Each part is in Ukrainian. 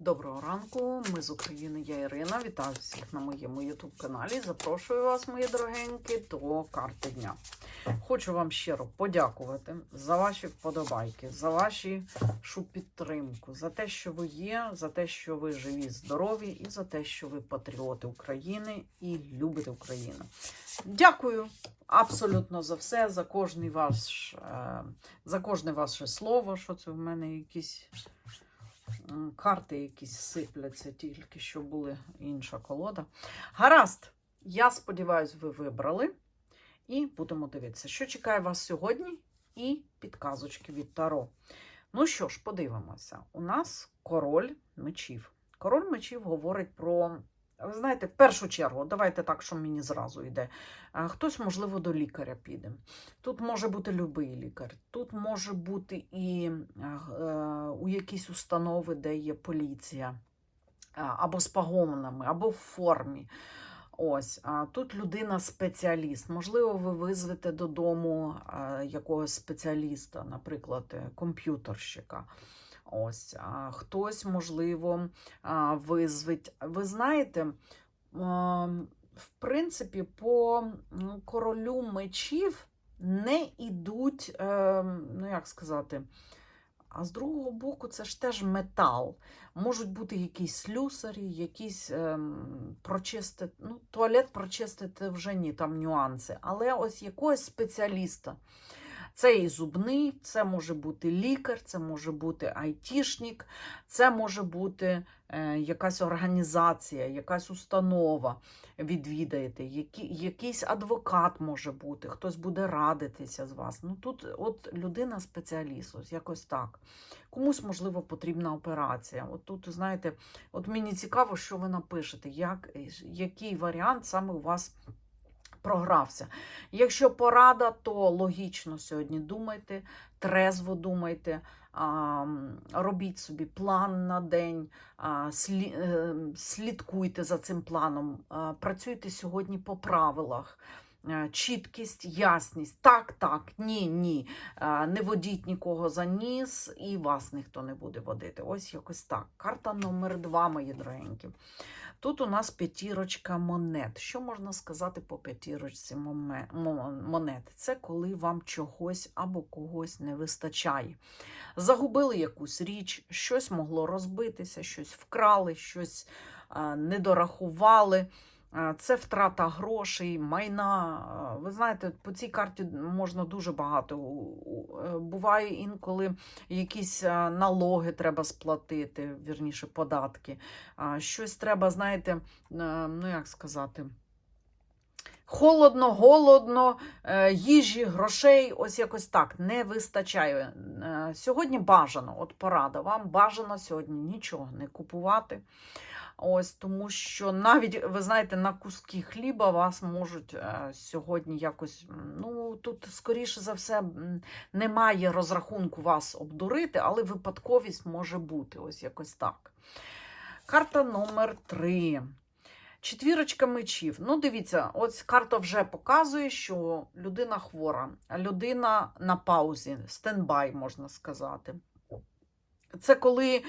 Доброго ранку, ми з України, я Ірина. Вітаю всіх на моєму YouTube каналі. Запрошую вас, мої дорогенькі, до карти дня. Хочу вам щиро подякувати за ваші вподобайки, за вашу підтримку, за те, що ви є, за те, що ви живі, здорові, і за те, що ви патріоти України і любите Україну. Дякую абсолютно за все, за кожний ваш, е, за кожне ваше слово. Що це в мене якісь. Карти якісь сипляться, тільки що були інша колода. Гаразд, я сподіваюся, ви вибрали. І будемо дивитися, що чекає вас сьогодні, і підказочки від Таро. Ну що ж, подивимося. У нас король мечів. Король мечів говорить про. Ви знаєте, в першу чергу, давайте так, що мені зразу йде. Хтось, можливо, до лікаря піде. Тут може бути любий лікар, тут може бути і е, у якісь установи, де є поліція, або з погонами, або в формі. Ось, а тут людина спеціаліст. Можливо, ви визвете додому якогось спеціаліста, наприклад, е, комп'ютерщика. Ось, а хтось, можливо, а, визвить. Ви знаєте, в принципі, по королю мечів не ідуть, е, ну як сказати, а з другого боку, це ж теж метал. Можуть бути якісь слюсарі, якісь ем, прочистити, ну, туалет прочистити вже ні, там нюанси. Але ось якогось спеціаліста. Це і зубний, це може бути лікар, це може бути айтішник, це може бути е, якась організація, якась установа відвідаєте, якийсь адвокат може бути, хтось буде радитися з вас. Ну тут от людина спеціаліст, ось якось так. Комусь, можливо, потрібна операція. От тут, знаєте, от мені цікаво, що ви напишете, як, який варіант саме у вас програвся. Якщо порада, то логічно сьогодні думайте, трезво думайте, робіть собі план на день, е, слідкуйте за цим планом, працюйте сьогодні по правилах. Е, Чіткість, ясність. Так, так, ні, ні. Е, Не водіть нікого за ніс, і вас ніхто не буде водити. Ось якось так. Карта номер два, мої дорогенькі. Тут у нас п'ятірочка монет. Що можна сказати по п'ятірочці монет? Це коли вам чогось або когось не вистачає. Загубили якусь річ, щось могло розбитися, щось вкрали, щось а, не дорахували. А, Це втрата грошей, майна. Ви знаєте, по цій карті можна дуже багато. Е, Буває інколи якісь налоги треба сплатити, вірніше, податки. Щось треба, знаєте, е, ну як сказати. Холодно, голодно, е, їжі, грошей, ось якось так не вистачає. Е, Сьогодні бажано, от порада, вам бажано сьогодні нічого не купувати. Ось тому, що навіть ви знаєте, на куски хліба вас можуть е, сьогодні якось. Ну тут, скоріше за все, немає розрахунку вас обдурити, але випадковість може бути. Ось якось так. Карта номер 3. Четвірочка мечів. Ну, дивіться, ось карта вже показує, що людина хвора, людина на паузі, стендбай, можна сказати. Це коли,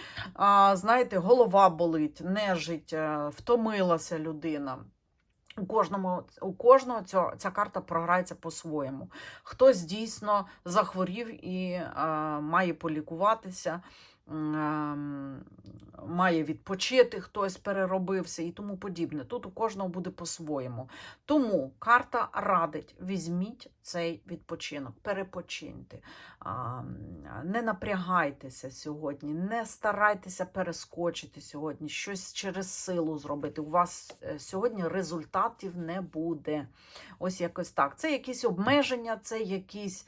знаєте, голова болить, нежить, е, втомилася людина. У кожному, у кожного ця, ця карта програється по-своєму. Хтось дійсно захворів і е, має полікуватися, має відпочити, хтось переробився і тому подібне. Тут у кожного буде по-своєму. Тому карта радить: візьміть цей відпочинок, перепочиньте. Не напрягайтеся сьогодні, не старайтеся перескочити сьогодні, щось через силу зробити. У вас е, сьогодні результатів не буде. Ось якось так. Це якісь обмеження, це якісь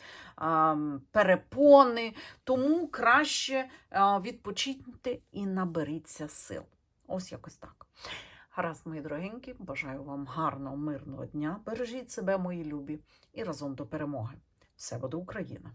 перепони. Тому краще а, відпочиньте і наберіться сил. Ось якось так. Гаразд, мої дорогенькі, бажаю вам гарного, мирного дня. Бережіть себе, мої любі, і разом до перемоги. Все буде Україна!